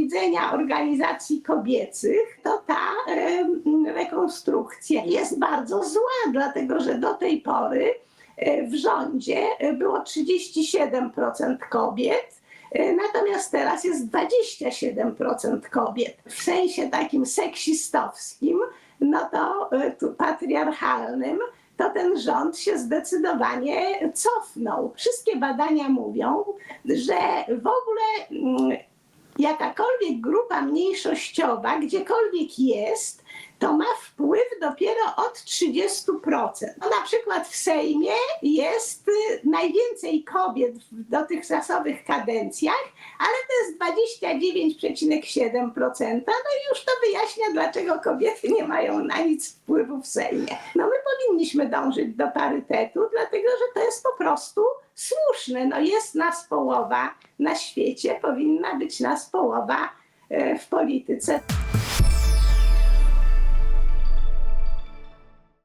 widzenia organizacji kobiecych, to ta rekonstrukcja jest bardzo zła, dlatego że do tej pory e, w rządzie e, było 37% kobiet, e, natomiast teraz jest 27% kobiet. W sensie takim seksistowskim, no to patriarchalnym, to ten rząd się zdecydowanie cofnął. Wszystkie badania mówią, że w ogóle mm, jakakolwiek grupa mniejszościowa, gdziekolwiek jest, to ma wpływ dopiero od 30%. No, na przykład w Sejmie jest y, najwięcej kobiet w dotychczasowych kadencjach, ale to jest 29,7%. No i już to wyjaśnia, dlaczego kobiety nie mają na nic wpływu w Sejmie. No my powinniśmy dążyć do parytetu, dlatego że to jest po prostu słuszne. No jest nas połowa na świecie, powinna być nas połowa e, w polityce.